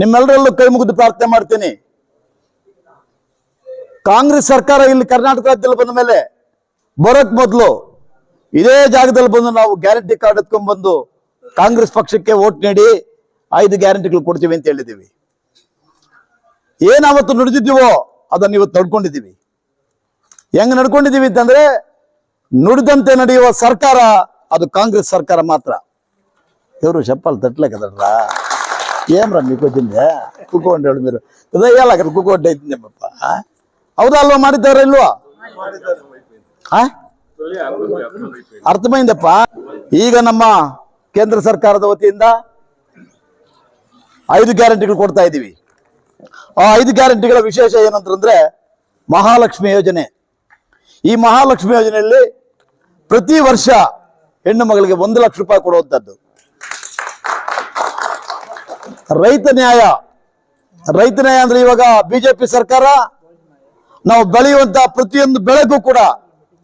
ನಿಮ್ಮೆಲ್ಲರಲ್ಲೂ ಕೈ ಮುಗಿದು ಪ್ರಾರ್ಥನೆ ಮಾಡ್ತೀನಿ. ಕಾಂಗ್ರೆಸ್ ಸರ್ಕಾರ ಇಲ್ಲಿ ಕರ್ನಾಟಕ ರಾಜ್ಯದಲ್ಲಿ ಬಂದ ಮೇಲೆ ಬರೋಕ್ ಮೊದಲು ಇದೇ ಜಾಗದಲ್ಲಿ ಬಂದು ನಾವು ಗ್ಯಾರಂಟಿ ಕಾರ್ಡ್ ಎತ್ಕೊಂಡ್ ಬಂದು ಕಾಂಗ್ರೆಸ್ ಪಕ್ಷಕ್ಕೆ ವೋಟ್ ನೀಡಿ ಐದು ಗ್ಯಾರಂಟಿಗಳು ಕೊಡ್ತೀವಿ ಅಂತ ಹೇಳಿದ್ದೀವಿ. ಏನಾವತ್ತು ನುಡಿದಿದ್ದೀವೋ ಅದನ್ನ ಇವತ್ತು ನಡ್ಕೊಂಡಿದ್ದೀವಿ. ಹೆಂಗ್ ನಡ್ಕೊಂಡಿದ್ದೀವಿ ಅಂತಂದ್ರೆ ನುಡಿದಂತೆ ನಡೆಯುವ ಸರ್ಕಾರ ಅದು ಕಾಂಗ್ರೆಸ್ ಸರ್ಕಾರ ಮಾತ್ರ. ಇವರು ಚಪ್ಪಲ್ ತಟ್ಲಕ್ಕದಲ್ರ ఏమ్రా మీకు వచ్చింది కూకోండి మీరు ఇదే అక్కడ కూకోండి అవుతుంది పాప అవుదా ಇಲ್ವಾ? మారిద్దారా ఇల్లు ಅರ್ಥಮೈಂದಪ್ಪ ಈಗ ನಮ್ಮ ಕೇಂದ್ರ ಸರ್ಕಾರದ ವತಿಯಿಂದ ಐದು ಗ್ಯಾರಂಟಿಗಳು ಕೊಡ್ತಾ ಇದ್ದೀವಿ. ಆ ಐದು ಗ್ಯಾರಂಟಿಗಳ ವಿಶೇಷ ಏನಂತಂದ್ರೆ ಮಹಾಲಕ್ಷ್ಮಿ ಯೋಜನೆ. ಈ ಮಹಾಲಕ್ಷ್ಮಿ ಯೋಜನೆಯಲ್ಲಿ ಪ್ರತಿ ವರ್ಷ ಹೆಣ್ಣು ಮಗಳಿಗೆ ಒಂದು ಲಕ್ಷ ರೂಪಾಯಿ ಕೊಡುವಂಥದ್ದು ರೈತ ನ್ಯಾಯ. ರೈತ ನ್ಯಾಯ ಅಂದ್ರೆ ಇವಾಗ ಬಿಜೆಪಿ ಸರ್ಕಾರ ನಾವು ಬೆಳೆಯುವಂತ ಪ್ರತಿಯೊಂದು ಬೆಳೆಗೂ ಕೂಡ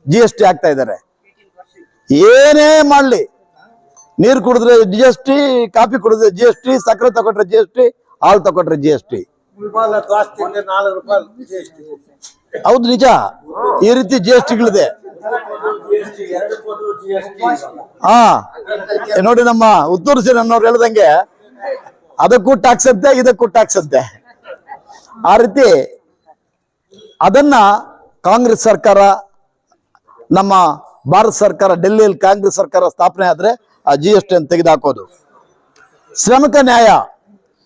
ಜಿ ಎಸ್ ಟಿ ಆಗ್ತಾ ಇದ್ದಾರೆ. ಏನೇ ಮಾಡಲಿ, ನೀರು ಕುಡಿದ್ರೆ ಜಿ ಎಸ್ ಟಿ ಕಾಫಿ ಕುಡಿದ್ರೆ ಜಿ ಎಸ್ ಟಿ ಸಕ್ಕರೆ ತಗೊಂಡ್ರೆ ಜಿ ಎಸ್ ಟಿ ಹಾಲು ತಗೊಂಡ್ರೆ ಜಿ ಎಸ್ ಟಿ ಹೌದು ನಿಜ. ಈ ರೀತಿ ಜಿ ಎಸ್ ಟಿಗಳಿದೆ ಹಾ ನೋಡಿ ನಮ್ಮ ಉತ್ತೂರು ಅನ್ನೋರು ಹೇಳ್ದಂಗೆ ಅದಕ್ಕೂ ಟ್ಯಾಕ್ಸ್ ಅಂತೆ, ಇದಕ್ಕೂ ಟ್ಯಾಕ್ಸ್ ಅಂತೆ. ಆ ರೀತಿ ಅದನ್ನ ಕಾಂಗ್ರೆಸ್ ಸರ್ಕಾರ, ನಮ್ಮ ಭಾರತ ಸರ್ಕಾರ, ಡೆಲ್ಲಿಯಲ್ಲಿ ಕಾಂಗ್ರೆಸ್ ಸರ್ಕಾರ ಸ್ಥಾಪನೆ ಆದ್ರೆ ಆ ಜಿ ಎಸ್ ಟಿ ಅನ್ನು ತೆಗೆದುಹಾಕೋದು. ಶ್ರಮಿಕ ನ್ಯಾಯ.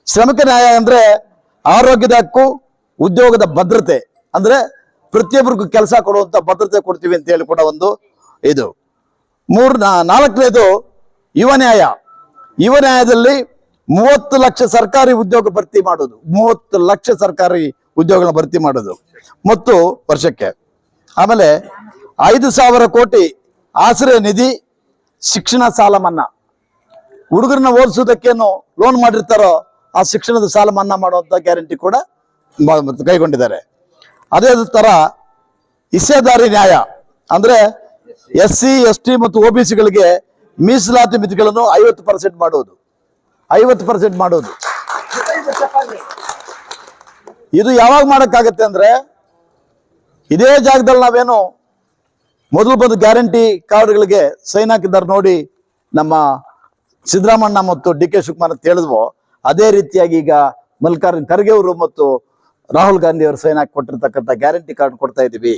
ಶ್ರಮಿಕ ನ್ಯಾಯ ಅಂದ್ರೆ ಆರೋಗ್ಯದ ಹಕ್ಕು, ಉದ್ಯೋಗದ ಭದ್ರತೆ. ಅಂದ್ರೆ ಪ್ರತಿಯೊಬ್ಬರಿಗೂ ಕೆಲಸ ಕೊಡುವಂತ ಭದ್ರತೆ ಕೊಡ್ತೀವಿ ಅಂತ ಹೇಳಿ ಕೂಡ ಒಂದು ಇದು. ಮೂರ್ ನಾಲ್ಕನೇದು ಯುವ ನ್ಯಾಯ. ಯುವ ನ್ಯಾಯದಲ್ಲಿ ಮೂವತ್ತು ಲಕ್ಷ ಸರ್ಕಾರಿ ಉದ್ಯೋಗ ಭರ್ತಿ ಮಾಡೋದು. ಮೂವತ್ತು ಲಕ್ಷ ಸರ್ಕಾರಿ ಉದ್ಯೋಗಗಳ ಭರ್ತಿ ಮಾಡೋದು. ಮತ್ತು ವರ್ಷಕ್ಕೆ. ಆಮೇಲೆ ಐದು ಸಾವಿರ ಕೋಟಿ ಆಶ್ರಯ ನಿಧಿ, ಶಿಕ್ಷಣ ಸಾಲ ಮನ್ನಾ. ಹುಡುಗರನ್ನ ಓದಿಸೋದಕ್ಕೇನು ಲೋನ್ ಮಾಡಿರ್ತಾರೋ ಆ ಶಿಕ್ಷಣದ ಸಾಲ ಮನ್ನಾ ಮಾಡುವಂತ ಗ್ಯಾರಂಟಿ ಕೂಡ ಕೈಗೊಂಡಿದ್ದಾರೆ. ಅದೇ ತರ ಹಿಸ್ಸೆದಾರಿ ನ್ಯಾಯ. ಅಂದ್ರೆ ಎಸ್ ಸಿ ಎಸ್ ಟಿ ಮತ್ತು ಒ ಬಿ ಸಿಗಳಿಗೆ ಮೀಸಲಾತಿ ಮಿತಿಗಳನ್ನು ಐವತ್ತು ಪರ್ಸೆಂಟ್ ಮಾಡುವುದು. ಐವತ್ತು ಪರ್ಸೆಂಟ್ ಮಾಡೋದು. ಇದು ಯಾವಾಗ ಮಾಡಕ್ಕಾಗತ್ತೆ ಅಂದ್ರೆ ಇದೇ ಜಾಗದಲ್ಲಿ ನಾವೇನು ಮೊದಲು ಬಂದು ಗ್ಯಾರಂಟಿ ಕಾರ್ಡ್ಗಳಿಗೆ ಸೈನ್ ಹಾಕಿದ್ದಾರೆ ನೋಡಿ ನಮ್ಮ ಸಿದ್ದರಾಮಣ್ಣ ಮತ್ತು ಡಿ ಕೆ ಶಿವಕುಮಾರ್ ಅಂತ ಹೇಳಿದ್ವೋ, ಅದೇ ರೀತಿಯಾಗಿ ಈಗ ಮಲ್ಲಿಕಾರ್ಜುನ್ ಖರ್ಗೆ ಅವರು ಮತ್ತು ರಾಹುಲ್ ಗಾಂಧಿ ಅವರು ಸೈನ್ ಹಾಕಿ ಕೊಟ್ಟಿರ್ತಕ್ಕಂಥ ಗ್ಯಾರಂಟಿ ಕಾರ್ಡ್ ಕೊಡ್ತಾ ಇದ್ದೀವಿ.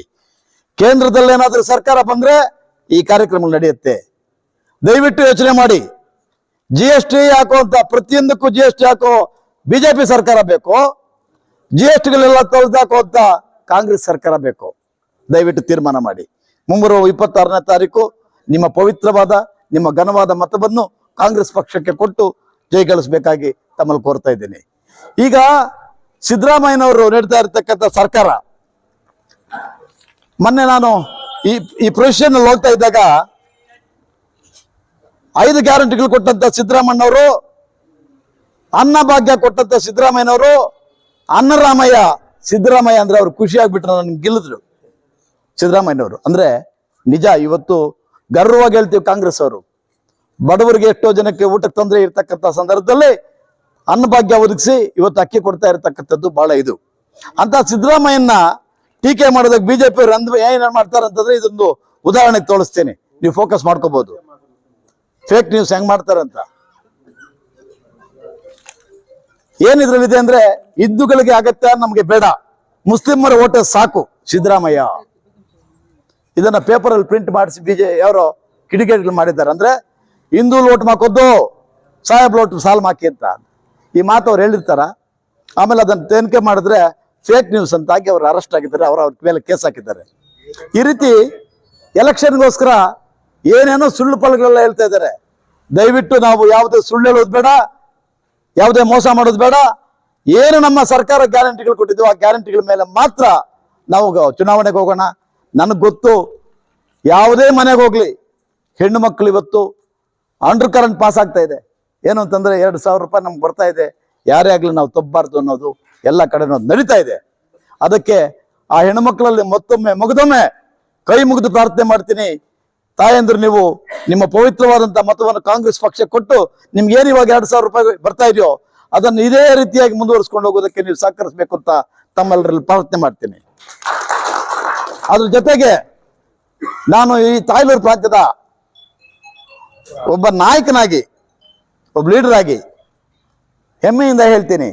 ಕೇಂದ್ರದಲ್ಲಿ ಏನಾದ್ರೂ ಸರ್ಕಾರ ಬಂದ್ರೆ ಈ ಕಾರ್ಯಕ್ರಮ ನಡೆಯುತ್ತೆ. ದಯವಿಟ್ಟು ಯೋಚನೆ ಮಾಡಿ. ಜಿ ಎಸ್ ಟಿ ಹಾಕುವಂತ ಪ್ರತಿಯೊಂದಕ್ಕೂ ಜಿ ಎಸ್ ಟಿ ಹಾಕೋ ಬಿಜೆಪಿ ಸರ್ಕಾರ ಬೇಕು? ಜಿ ಎಸ್ ಟಿಗಳೆಲ್ಲ ಅಂತ ಕಾಂಗ್ರೆಸ್ ಸರ್ಕಾರ ಬೇಕು? ದಯವಿಟ್ಟು ತೀರ್ಮಾನ ಮಾಡಿ. ಮುಂಬರುವ ಇಪ್ಪತ್ತಾರನೇ ತಾರೀಕು ನಿಮ್ಮ ಪವಿತ್ರವಾದ, ನಿಮ್ಮ ಘನವಾದ ಮತವನ್ನು ಕಾಂಗ್ರೆಸ್ ಪಕ್ಷಕ್ಕೆ ಕೊಟ್ಟು ಜಯಗಳಿಸಬೇಕಾಗಿ ತಮ್ಮಲ್ಲಿ ಕೋರ್ತಾ ಇದ್ದೀನಿ. ಈಗ ಸಿದ್ದರಾಮಯ್ಯನವರು ನೀಡ್ತಾ ಇರತಕ್ಕಂಥ ಸರ್ಕಾರ. ಮೊನ್ನೆ ನಾನು ಈ ಈ ಪ್ರೊಫೆಷನ್ ಹೋಗ್ತಾ ಇದ್ದಾಗ ಐದು ಗ್ಯಾರಂಟಿಗಳು ಕೊಟ್ಟಂತ ಸಿದ್ದರಾಮಣ್ಣವರು ಅನ್ನಭಾಗ್ಯ ಕೊಟ್ಟಂತ ಸಿದ್ದರಾಮಯ್ಯನವರು, ಅನ್ನರಾಮಯ್ಯ, ಸಿದ್ದರಾಮಯ್ಯ ಅಂದ್ರೆ ಅವ್ರು ಖುಷಿ ಆಗ್ಬಿಟ್ರು ನನ್ಗೆ ಗೆಲ್ಲಿದ್ರು. ಸಿದ್ದರಾಮಯ್ಯನವರು. ಅಂದ್ರೆ ನಿಜ, ಇವತ್ತು ಗರ್ವವಾಗಿ ಹೇಳ್ತೀವಿ ಕಾಂಗ್ರೆಸ್ ಅವರು. ಬಡವರಿಗೆ ಎಷ್ಟೋ ಜನಕ್ಕೆ ಊಟಕ್ಕೆ ತೊಂದರೆ ಇರ್ತಕ್ಕಂಥ ಸಂದರ್ಭದಲ್ಲಿ ಅನ್ನಭಾಗ್ಯ ಒದಗಿಸಿ ಇವತ್ತು ಅಕ್ಕಿ ಕೊಡ್ತಾ ಇರತಕ್ಕಂಥದ್ದು ಬಹಳ ಇದು. ಅಂತ ಸಿದ್ದರಾಮಯ್ಯನ ಟೀಕೆ ಮಾಡೋದಕ್ಕೆ ಬಿಜೆಪಿ ಅವರು ಅಂದ್ ಏನೇನು ಮಾಡ್ತಾರೆ ಅಂತಂದ್ರೆ ಇದೊಂದು ಉದಾಹರಣೆ ತೋರಿಸ್ತೇನೆ. ನೀವು ಫೋಕಸ್ ಮಾಡ್ಕೋಬಹುದು ಫೇಕ್ ನ್ಯೂಸ್ ಹೆಂಗ್ ಮಾಡ್ತಾರಂತ? ಏನಿದ್ರಲ್ಲಿದೆ ಅಂದ್ರೆ ಹಿಂದೂಗಳಿಗೆ ಅಗತ್ಯ ನಮ್ಗೆ ಬೇಡ. ಮುಸ್ಲಿಮರ ಓಟ ಸಾಕು, ಸಿದ್ದರಾಮಯ್ಯ. ಇದನ್ನ ಪೇಪರ್ ಅಲ್ಲಿ ಪ್ರಿಂಟ್ ಮಾಡಿಸಿ ಬಿಜೆ ಯಾರೋ ಕಿಡಿಗೇಡಿಗಳು ಮಾಡಿದ್ದಾರೆ ಅಂದ್ರೆ ಹಿಂದೂ ಲೋಟ್ ಹಾಕೋದು ಸಾಹೇಬ್ ಲೋಟ್ ಸಾಲ್ ಮಾಕಿ ಅಂತ. ಈ ಮಾತು ಅವ್ರು ಹೇಳಿರ್ತಾರ. ಆಮೇಲೆ ಅದನ್ನ ತನಿಖೆ ಮಾಡಿದ್ರೆ ಫೇಕ್ ನ್ಯೂಸ್ ಅಂತ ಆಗಿ ಅವ್ರು ಅರೆಸ್ಟ್ ಆಗಿದ್ದಾರೆ, ಅವ್ರ ಅವ್ರ ಮೇಲೆ ಕೇಸ್ ಹಾಕಿದ್ದಾರೆ. ಈ ರೀತಿ ಎಲೆಕ್ಷನ್ಗೋಸ್ಕರ ಏನೇನೋ ಸುಳ್ಳು ಪಲ್ಗಳೆಲ್ಲ ಹೇಳ್ತಾ ಇದ್ದಾರೆ. ದಯವಿಟ್ಟು ನಾವು ಯಾವುದೇ ಸುಳ್ಳು ಹೇಳೋದು ಬೇಡ, ಯಾವುದೇ ಮೋಸ ಮಾಡೋದು ಬೇಡ. ಏನು ನಮ್ಮ ಸರ್ಕಾರ ಗ್ಯಾರಂಟಿಗಳು ಕೊಟ್ಟಿದ್ವು ಆ ಗ್ಯಾರಂಟಿಗಳ ಮೇಲೆ ಮಾತ್ರ ನಾವು ಚುನಾವಣೆಗೆ ಹೋಗೋಣ. ನನಗೆ ಗೊತ್ತು, ಯಾವುದೇ ಮನೆಗೆ ಹೋಗಲಿ. ಹೆಣ್ಣು ಮಕ್ಕಳು ಇವತ್ತು ಅಂಡರ್ ಕರೆಂಟ್ ಪಾಸ್ ಆಗ್ತಾ ಇದೆ. ಏನು ಅಂತಂದ್ರೆ ಎರಡು ಸಾವಿರ ರೂಪಾಯಿ ನಮ್ಗೆ ಬರ್ತಾ ಇದೆ. ಯಾರೇ ಆಗಲಿ ನಾವು ತಬ್ಬಾರ್ದು ಅನ್ನೋದು ಎಲ್ಲ ಕಡೆ ನಡೀತಾ ಇದೆ. ಅದಕ್ಕೆ ಆ ಹೆಣ್ಣು ಮಕ್ಕಳಲ್ಲಿ ಮತ್ತೊಮ್ಮೆ, ಮುಗಿದೊಮ್ಮೆ ಕೈ ಮುಗಿದು ಪ್ರಾರ್ಥನೆ ಮಾಡ್ತೀನಿ. ತಾಯಂದ್ರು, ನೀವು ನಿಮ್ಮ ಪವಿತ್ರವಾದಂತ ಮತವನ್ನು ಕಾಂಗ್ರೆಸ್ ಪಕ್ಷ ಕೊಟ್ಟು ನಿಮ್ಗೆ ಏನು ಇವಾಗ ಎರಡು ಸಾವಿರ ರೂಪಾಯಿ ಬರ್ತಾ ಇದೆಯೋ, ಅದನ್ನು ಇದೇ ರೀತಿಯಾಗಿ ಮುಂದುವರಿಸ್ಕೊಂಡು ಹೋಗೋದಕ್ಕೆ ನೀವು ಸಹಕರಿಸಬೇಕು ಅಂತ ತಮ್ಮೆಲ್ಲರಲ್ಲಿ ಪ್ರಾರ್ಥನೆ ಮಾಡ್ತೀನಿ. ಅದ್ರ ಜೊತೆಗೆ ನಾನು ಈ ತಾಯ್ಲೂರು ಪ್ರಾಂತ್ಯದ ಒಬ್ಬ ನಾಯಕನಾಗಿ, ಒಬ್ಬ ಲೀಡರ್ ಆಗಿ ಹೆಮ್ಮೆಯಿಂದ ಹೇಳ್ತೀನಿ.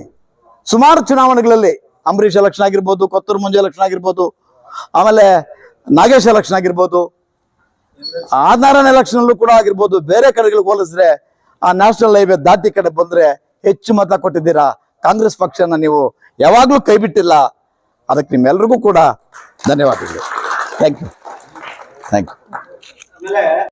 ಸುಮಾರು ಚುನಾವಣೆಗಳಲ್ಲಿ ಅಂಬರೀಷ್ ಎಲೆಕ್ಷನ್ ಆಗಿರ್ಬೋದು, ಕೊತ್ತೂರು ಮುಂಜೆ ಎಲೆಕ್ಷನ್ ಆಗಿರ್ಬೋದು, ಆಮೇಲೆ ನಾಗೇಶ್ ಎಲೆಕ್ಷನ್ ಆಗಿರ್ಬೋದು ಆರ್ನಾರಾಯಣ ಎಲೆಕ್ಷನ್ ಕೂಡ ಆಗಿರ್ಬೋದು, ಬೇರೆ ಕಡೆಗಳಿಗೆ ಹೋಲಿಸಿದ್ರೆ ಆ ನ್ಯಾಷನಲ್ ಹೈವೇ ದಾಟಿ ಕಡೆ ಬಂದ್ರೆ ಹೆಚ್ಚು ಮತ ಕೊಟ್ಟಿದ್ದೀರಾ? ಕಾಂಗ್ರೆಸ್ ಪಕ್ಷನ ನೀವು ಯಾವಾಗ್ಲೂ ಕೈ ಬಿಟ್ಟಿಲ್ಲ. ಅದಕ್ಕೆ ನಿಮ್ಮೆಲ್ರಿಗೂ ಕೂಡ ಧನ್ಯವಾದಗಳು. Thank you thank you